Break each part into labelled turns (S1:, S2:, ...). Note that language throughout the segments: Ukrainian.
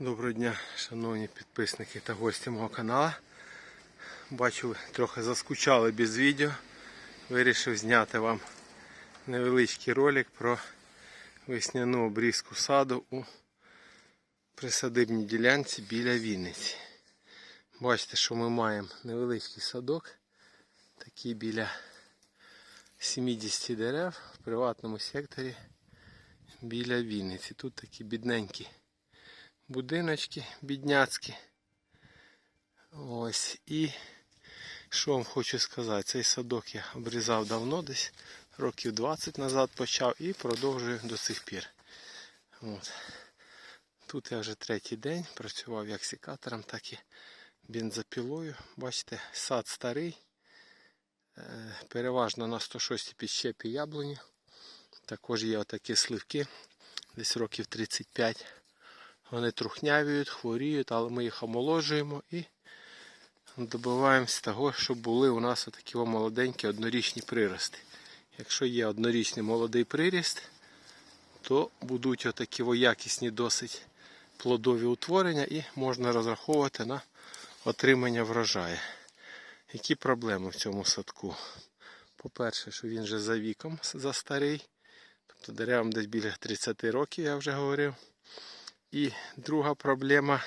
S1: Доброго дня, шановні підписники та гості мого каналу. Бачу, трохи заскучали без відео. Вирішив зняти вам невеличкий ролик про весняну обрізку саду у присадибній ділянці біля Вінниці. Бачите, що ми маємо невеличкий садок, такий біля 70 дерев в приватному секторі біля Вінниці. Тут такі бідненькі будиночки бідняцькі. Ось. І що вам хочу сказати, цей садок я обрізав давно, десь років 20 назад почав і продовжую до сих пір. От. Тут я вже третій день працював як сікатором, так і бензопілою. Бачите, сад старий. Е, Переважно на 106 підщепі яблуні. Також є отакі сливки, десь років 35. Вони трухнявіють, хворіють, але ми їх омоложуємо і добиваємося того, щоб були у нас такі молоденькі однорічні прирости. Якщо є однорічний молодий приріст, то будуть отакі якісні досить плодові утворення і можна розраховувати на отримання врожаю. Які проблеми в цьому садку? По-перше, що він вже за віком застарий, тобто деревам десь біля 30 років, я вже говорив. І друга проблема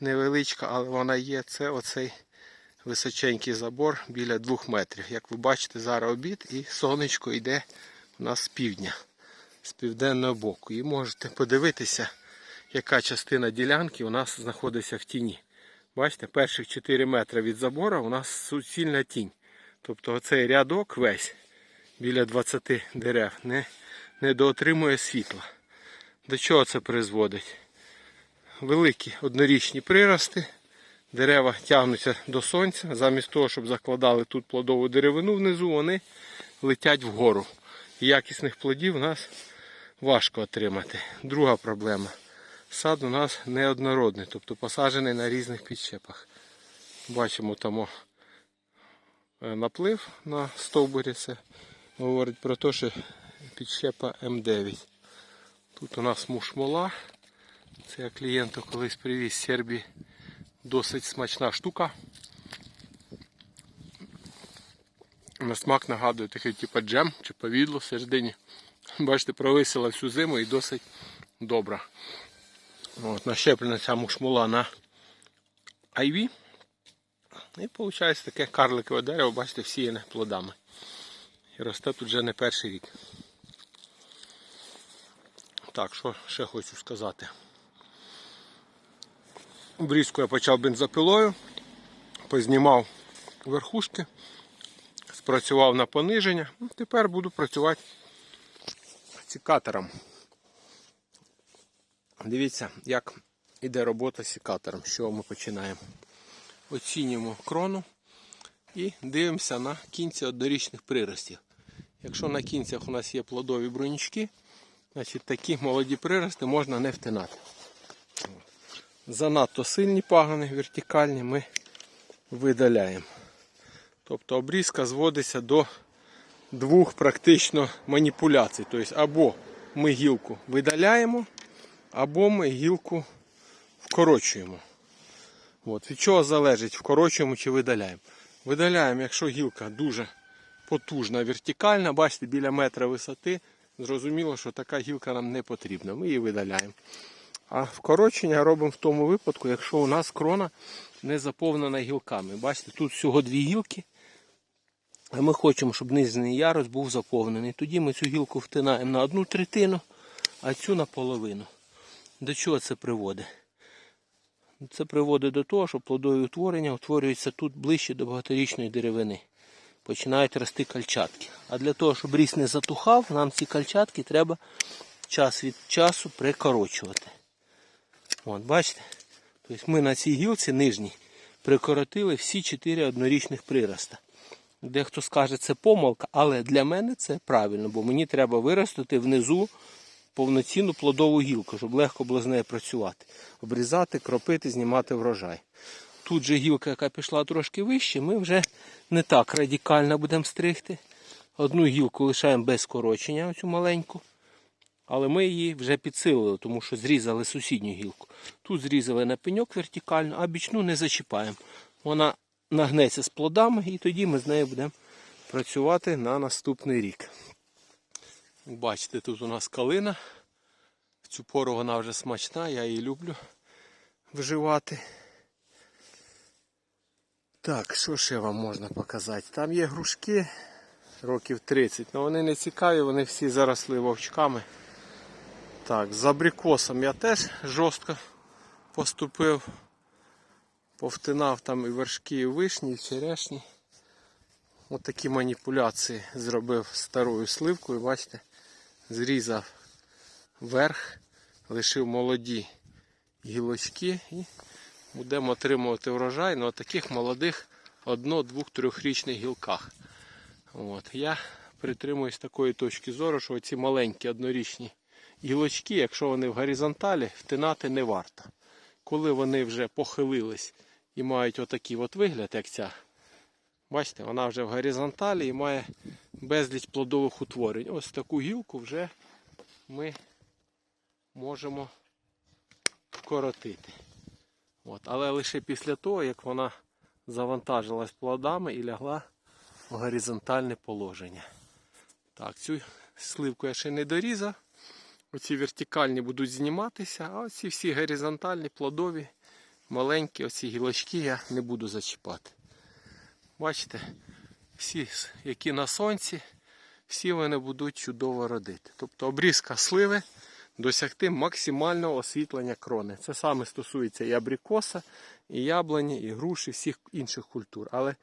S1: невеличка, але вона є, це оцей височенький забор біля 2 метрів. Як ви бачите, зараз обід і сонечко йде у нас з півдня, з південного боку. І можете подивитися, яка частина ділянки у нас знаходиться в тіні. Бачите, перших 4 метри від забору у нас суцільна тінь. Тобто оцей рядок весь біля 20 дерев не, не доотримує світла. До чого це призводить? Великі однорічні прирости, дерева тягнуться до сонця. Замість того, щоб закладали тут плодову деревину внизу, вони летять вгору. І якісних плодів у нас важко отримати. Друга проблема. Сад у нас неоднородний, тобто посаджений на різних підщепах. Бачимо там е, наплив на стовбурі. Це говорить про те, що підщепа М9. Тут у нас мушмола. Це я клієнту колись привіз з Сербії. Досить смачна штука. На смак нагадує такий типу джем чи повідло всередині. Бачите, провисила всю зиму і досить добра. От, Нащеплена ця мушмола на айві. І виходить таке карликове дерево, бачите, всіяне плодами. І росте тут вже не перший рік. Так, що ще хочу сказати. Обрізку я почав бензопилою, познімав верхушки, спрацював на пониження. Ну, Тепер буду працювати сікатором. Дивіться, як іде робота з сікатором. З чого ми починаємо. Оцінюємо крону і дивимося на кінці однорічних приростів. Якщо на кінцях у нас є плодові бронічки, Значить, Такі молоді прирости можна не втинати. Занадто сильні пагони, вертикальні ми видаляємо. Тобто обрізка зводиться до двох практично маніпуляцій. Тобто або ми гілку видаляємо, або ми гілку вкорочуємо. От. Від чого залежить, вкорочуємо чи видаляємо. Видаляємо, якщо гілка дуже потужна, вертикальна, бачите, біля метра висоти. Зрозуміло, що така гілка нам не потрібна. Ми її видаляємо. А вкорочення робимо в тому випадку, якщо у нас крона не заповнена гілками. Бачите, тут всього дві гілки. А ми хочемо, щоб нижній ярус був заповнений. Тоді ми цю гілку втинаємо на одну третину, а цю на половину. До чого це приводить? Це приводить до того, що плодові утворення утворюються тут ближче до багаторічної деревини починають рости кальчатки. А для того, щоб ріс не затухав, нам ці кальчатки треба час від часу прикорочувати. От, бачите? Тобто Ми на цій гілці нижній прикоротили всі 4 однорічних прироста. Дехто скаже, це помилка, але для мене це правильно, бо мені треба виростити внизу повноцінну плодову гілку, щоб легко було з нею працювати. Обрізати, кропити, знімати врожай. Тут же гілка, яка пішла трошки вище, ми вже не так радикально будемо стригти. Одну гілку лишаємо без скорочення, оцю маленьку. Але ми її вже підсилили, тому що зрізали сусідню гілку. Тут зрізали на пеньок вертикально, а бічну не зачіпаємо. Вона нагнеться з плодами і тоді ми з нею будемо працювати на наступний рік. Бачите, тут у нас калина. В цю пору вона вже смачна, я її люблю вживати. Так, що ще вам можна показати? Там є грушки років 30, але вони не цікаві, вони всі заросли вовчками. Так, з абрикосом я теж жорстко поступив. Повтинав там і вершки, і вишні, і черешні. От такі маніпуляції зробив старою сливкою, бачите, зрізав верх, лишив молоді гілочки і будемо отримувати врожай на таких молодих одно, двох, трьохрічних гілках. От. Я притримуюсь такої точки зору, що ці маленькі однорічні гілочки, якщо вони в горизонталі, втинати не варто. Коли вони вже похилились і мають отакий от вигляд, як ця, бачите, вона вже в горизонталі і має безліч плодових утворень. Ось таку гілку вже ми можемо вкоротити. От. Але лише після того, як вона завантажилась плодами і лягла в горизонтальне положення. Так, цю сливку я ще не дорізав. Оці вертикальні будуть зніматися, а оці всі горизонтальні, плодові, маленькі, оці гілочки я не буду зачіпати. Бачите, всі, які на сонці, всі вони будуть чудово родити. Тобто обрізка сливи досягти максимального освітлення крони. Це саме стосується і абрикоса, і яблуні, і груші, всіх інших культур. Але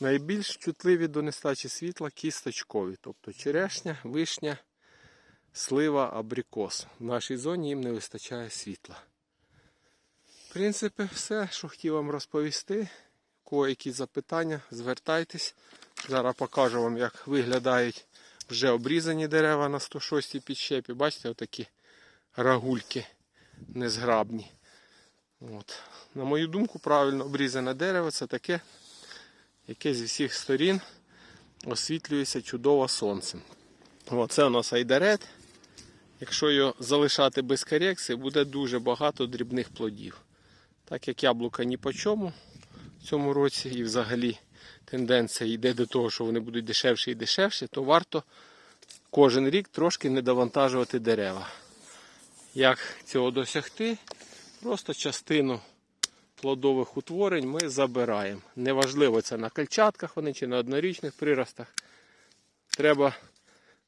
S1: найбільш чутливі до нестачі світла кісточкові, тобто черешня, вишня, слива, абрикос. В нашій зоні їм не вистачає світла. В принципі, все, що хотів вам розповісти. Кого якісь запитання, звертайтесь. Зараз покажу вам, як виглядають вже обрізані дерева на 106 підщепі. Бачите, отакі рагульки незграбні. От. На мою думку, правильно обрізане дерево це таке, яке зі всіх сторін освітлюється чудово сонцем. Оце у нас айдарет. Якщо його залишати без корекції, буде дуже багато дрібних плодів. Так як яблука ні по чому в цьому році і взагалі тенденція йде до того, що вони будуть дешевші і дешевші, то варто кожен рік трошки не довантажувати дерева. Як цього досягти? Просто частину плодових утворень ми забираємо. Неважливо, це на кальчатках вони чи на однорічних приростах. Треба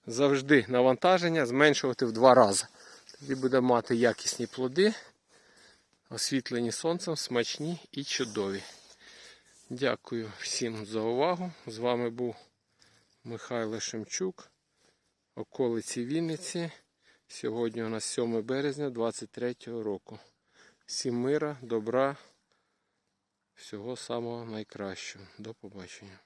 S1: завжди навантаження зменшувати в два рази. Тоді буде мати якісні плоди, освітлені сонцем, смачні і чудові. Дякую всім за увагу. З вами був Михайло Шемчук, околиці Вінниці. Сьогодні у нас 7 березня 23 року. Всім мира, добра, всього самого найкращого. До побачення.